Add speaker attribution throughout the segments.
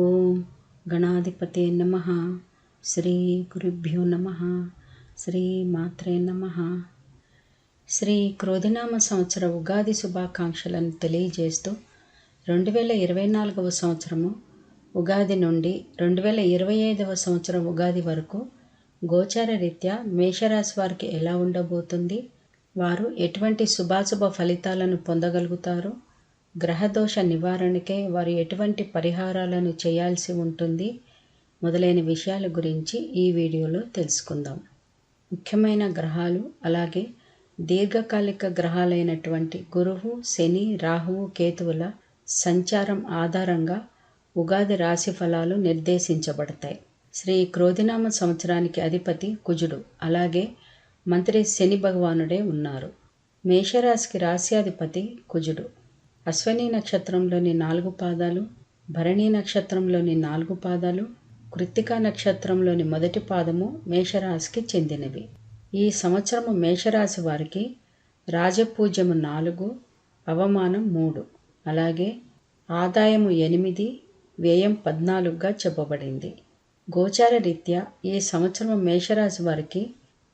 Speaker 1: ఓం గణాధిపతే నమ. శ్రీ గురుభ్యో నమ. శ్రీ మాత్రే నమ. శ్రీ క్రోధినామ సంవత్సర ఉగాది శుభాకాంక్షలను తెలియజేస్తూ రెండు వేల ఇరవై నాలుగవ సంవత్సరము ఉగాది నుండి రెండు వేల ఇరవై ఐదవ సంవత్సరం ఉగాది వరకు గోచార రీత్యా మేషరాశి వారికి ఎలా ఉండబోతుంది? వారు ఎటువంటి శుభాశుభ ఫలితాలను పొందగలుగుతారు? గ్రహదోష నివారణకై వారు ఎటువంటి పరిహారాలను చేయాల్సి ఉంటుంది మొదలైన విషయాల గురించి ఈ వీడియోలో తెలుసుకుందాం. ముఖ్యమైన గ్రహాలు అలాగే దీర్ఘకాలిక గ్రహాలైనటువంటి గురువు శని రాహువు కేతువుల సంచారం ఆధారంగా ఉగాది రాశి ఫలాలు నిర్దేశించబడతాయి. శ్రీ క్రోధినామ సంవత్సరానికి అధిపతి కుజుడు అలాగే మంత్రి శని భగవానుడే ఉన్నారు. మేషరాశికి రాశ్యాధిపతి కుజుడు. అశ్వని నక్షత్రంలోని నాలుగు పాదాలు భరణి నక్షత్రంలోని నాలుగు పాదాలు కృత్తికా నక్షత్రంలోని మొదటి పాదము మేషరాశికి చెందినవి. ఈ సంవత్సరము మేషరాశి వారికి రాజపూజ్యము నాలుగు అవమానం మూడు. అలాగే ఆదాయము ఎనిమిది వ్యయం పద్నాలుగుగా చెప్పబడింది. గోచార రీత్యా ఈ సంవత్సరం మేషరాశి వారికి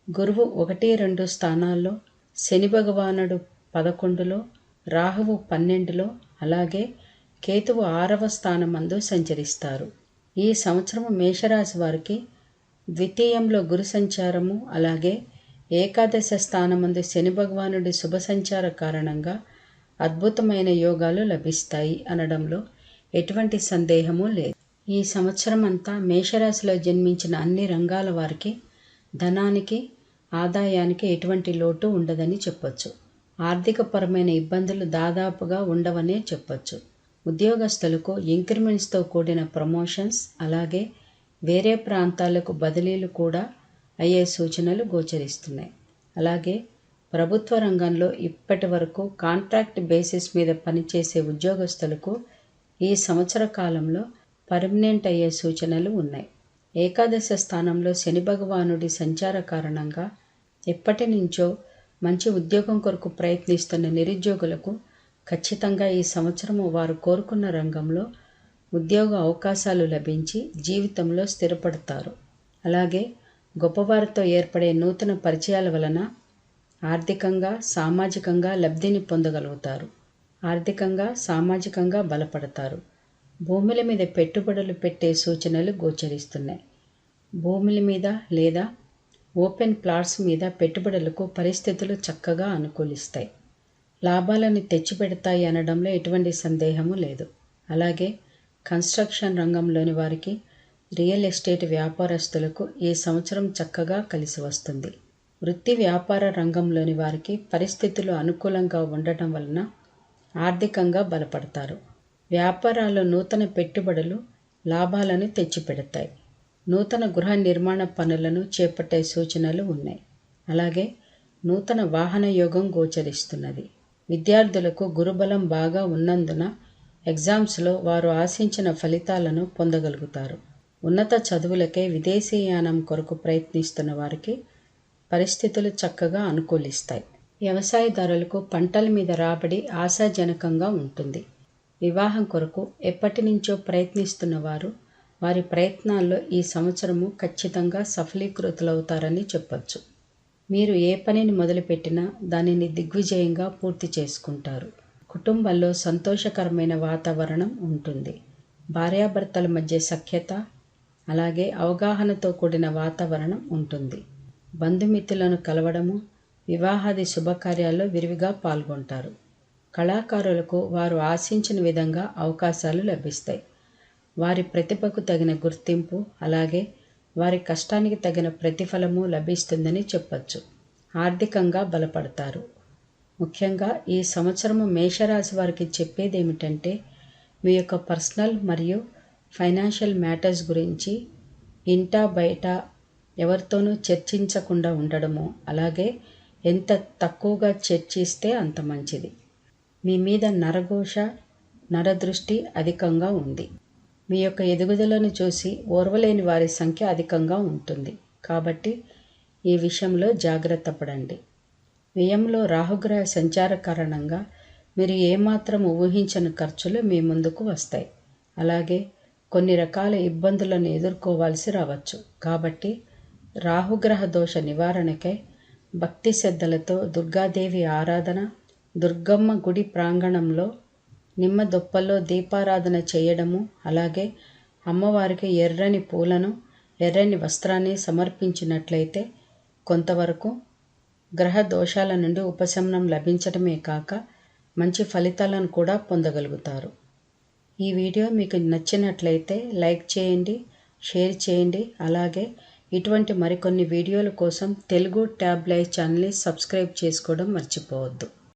Speaker 1: గురువు ఒకటి రెండు స్థానాల్లో శని భగవానుడు పదకొండులో రాహువు పన్నెండులో అలాగే కేతువు ఆరవ స్థానమందు సంచరిస్తారు. ఈ సంవత్సరం మేషరాశి వారికి ద్వితీయంలో గురు సంచారము అలాగే ఏకాదశ స్థానమందు శని భగవానుడి శుభ సంచార కారణంగా అద్భుతమైన యోగాలు లభిస్తాయి అనడంలో ఎటువంటి సందేహము లేదు. ఈ సంవత్సరం అంతా మేషరాశిలో జన్మించిన అన్ని రంగాల వారికి ధనానికి ఆదాయానికి ఎటువంటి లోటు ఉండదని చెప్పొచ్చు. ఆర్థికపరమైన ఇబ్బందులు దాదాపుగా ఉండవనే చెప్పొచ్చు. ఉద్యోగస్తులకు ఇంక్రిమెంట్స్తో కూడిన ప్రమోషన్స్ అలాగే వేరే ప్రాంతాలకు బదిలీలు కూడా అయ్యే సూచనలు గోచరిస్తున్నాయి. అలాగే ప్రభుత్వ రంగంలో ఇప్పటి వరకు కాంట్రాక్ట్ బేసిస్ మీద పనిచేసే ఉద్యోగస్తులకు ఈ సంవత్సర కాలంలో పర్మనెంట్ అయ్యే సూచనలు ఉన్నాయి. ఏకాదశ స్థానంలో శని భగవానుడి సంచార కారణంగా ఎప్పటి నుంచో మంచి ఉద్యోగం కొరకు ప్రయత్నిస్తున్న నిరుద్యోగులకు ఖచ్చితంగా ఈ సంవత్సరము వారు కోరుకున్న రంగంలో ఉద్యోగ అవకాశాలు లభించి జీవితంలో స్థిరపడతారు. అలాగే గొప్పవారితో ఏర్పడే నూతన పరిచయాల వలన ఆర్థికంగా సామాజికంగా లబ్ధిని పొందగలుగుతారు. ఆర్థికంగా సామాజికంగా బలపడతారు. భూముల మీద పెట్టుబడులు పెట్టే సూచనలు గోచరిస్తున్నాయి. భూముల మీద లేదా ఓపెన్ ప్లాట్స్ మీద పెట్టుబడులకు పరిస్థితులు చక్కగా అనుకూలిస్తాయి. లాభాలను తెచ్చిపెడతాయి అనడంలో ఎటువంటి సందేహము లేదు. అలాగే కన్స్ట్రక్షన్ రంగంలోని వారికి రియల్ ఎస్టేట్ వ్యాపారస్తులకు ఈ సంవత్సరం చక్కగా కలిసి వస్తుంది. వృత్తి వ్యాపార రంగంలోని వారికి పరిస్థితులు అనుకూలంగా ఉండటం వలన ఆర్థికంగా బలపడతారు. వ్యాపారాల్లో నూతన పెట్టుబడులు లాభాలను తెచ్చిపెడతాయి. నూతన గృహ నిర్మాణ పనులను చేపట్టే సూచనలు ఉన్నాయి. అలాగే నూతన వాహన యోగం గోచరిస్తున్నది. విద్యార్థులకు గురుబలం బాగా ఉన్నందున ఎగ్జామ్స్లో వారు ఆశించిన ఫలితాలను పొందగలుగుతారు. ఉన్నత చదువులకే విదేశీయానం కొరకు ప్రయత్నిస్తున్న వారికి పరిస్థితులు చక్కగా అనుకూలిస్తాయి. వ్యవసాయదారులకు పంటల మీద రాబడి ఆశాజనకంగా ఉంటుంది. వివాహం కొరకు ఎప్పటి నుంచో ప్రయత్నిస్తున్న వారు వారి ప్రయత్నాల్లో ఈ సంవత్సరము ఖచ్చితంగా సఫలీకృతులవుతారని చెప్పచ్చు. మీరు ఏ పనిని మొదలుపెట్టినా దానిని దిగ్విజయంగా పూర్తి చేసుకుంటారు. కుటుంబంలో సంతోషకరమైన వాతావరణం ఉంటుంది. భార్యాభర్తల మధ్య సఖ్యత అలాగే అవగాహనతో కూడిన వాతావరణం ఉంటుంది. బంధుమిత్రులను కలవడము వివాహాది శుభకార్యాల్లో విరివిగా పాల్గొంటారు. కళాకారులకు వారు ఆశించిన విధంగా అవకాశాలు లభిస్తాయి. వారి ప్రతిభకు తగిన గుర్తింపు అలాగే వారి కష్టానికి తగిన ప్రతిఫలము లభిస్తుందని చెప్పచ్చు. ఆర్థికంగా బలపడతారు. ముఖ్యంగా ఈ సంవత్సరము మేషరాశి వారికి చెప్పేది ఏమిటంటే మీ యొక్క పర్సనల్ మరియు ఫైనాన్షియల్ మ్యాటర్స్ గురించి ఇంటా బయట ఎవరితోనూ చర్చించకుండా ఉండడము అలాగే ఎంత తక్కువగా చర్చిస్తే అంత మంచిది. మీ మీద నరఘోష నరదృష్టి అధికంగా ఉంది. మీ యొక్క ఎదుగుదలను చూసి ఓర్వలేని వారి సంఖ్య అధికంగా ఉంటుంది. కాబట్టి ఈ విషయంలో జాగ్రత్త పడండి. వ్యయంలో రాహుగ్రహ సంచార కారణంగా మీరు ఏమాత్రం ఊహించని ఖర్చులు మీ ముందుకు వస్తాయి. అలాగే కొన్ని రకాల ఇబ్బందులను ఎదుర్కోవాల్సి రావచ్చు. కాబట్టి రాహుగ్రహ దోష నివారణకై భక్తి శ్రద్ధలతో దుర్గాదేవి ఆరాధన దుర్గమ్మ గుడి ప్రాంగణంలో నిమ్మ దొప్పల్లో దీపారాధన చేయడము అలాగే అమ్మవారికి ఎర్రని పూలను ఎర్రని వస్త్రాన్ని సమర్పించినట్లయితే కొంతవరకు గ్రహ దోషాల నుండి ఉపశమనం లభించడమే కాక మంచి ఫలితాలను కూడా పొందగలుగుతారు. ఈ వీడియో మీకు నచ్చినట్లయితే లైక్ చేయండి షేర్ చేయండి అలాగే ఇటువంటి మరికొన్ని వీడియోల కోసం తెలుగు ట్యాబ్లైజ్ ఛానల్ని సబ్స్క్రైబ్ చేసుకోవడం మర్చిపోవద్దు.